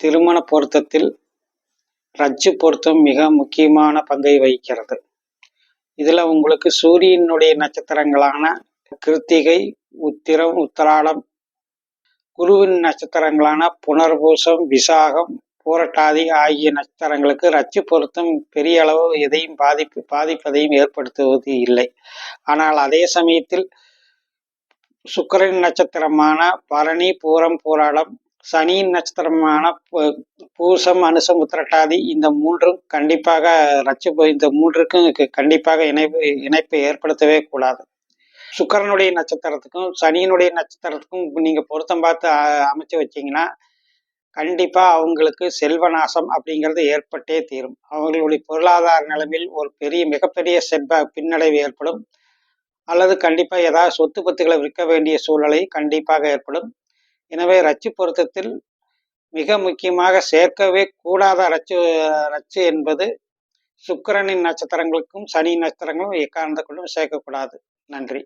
திருமண பொருத்தத்தில் ரஜ்ஜு பொருத்தம் மிக முக்கியமான பங்கை வகிக்கிறது. இதில் உங்களுக்கு சூரியனுடைய நட்சத்திரங்களான கிருத்திகை உத்திரம் உத்தராடம் குருவின் நட்சத்திரங்களான புனர்பூசம் விசாகம் பூரட்டாதி ஆகிய நட்சத்திரங்களுக்கு ரச்சு பொருத்தம் பெரிய அளவு எதையும் பாதிப்பு பாதிப்பதையும் ஏற்படுத்துவது இல்லை. ஆனால் அதே சமயத்தில் சுக்கரன் நட்சத்திரமான பரணி பூரம் பூராடம் சனியின் நட்சத்திரமான பூசம் அனுசம் உத்திரட்டாதி இந்த மூன்றும் கண்டிப்பாக ரச்சு இந்த மூன்றுக்கும் கண்டிப்பாக இணைப்பு இணைப்பை ஏற்படுத்தவே கூடாது. சுக்கரனுடைய நட்சத்திரத்துக்கும் சனியினுடைய நட்சத்திரத்துக்கும் நீங்கள் பொருத்தம் பார்த்து அமைச்சு வச்சீங்கன்னா கண்டிப்பாக அவங்களுக்கு செல்வ நாசம் அப்படிங்கிறது ஏற்பட்டே தீரும். அவங்களுடைய பொருளாதார நிலைமையில் ஒரு பெரிய மிகப்பெரிய செட்பேக் பின்னடைவு ஏற்படும். அல்லது கண்டிப்பாக ஏதாவது சொத்து பத்துகளை விற்க வேண்டிய சூழ்நிலை கண்டிப்பாக ஏற்படும். எனவே ரச்சு பொருத்தத்தில் மிக முக்கியமாக சேர்க்கவே கூடாத ரச்சு ரச்சு என்பது சுக்கரனின் நட்சத்திரங்களுக்கும் சனி நட்சத்திரங்களும் எக்காரணத்தை கொண்டும் சேர்க்கக்கூடாது. நன்றி.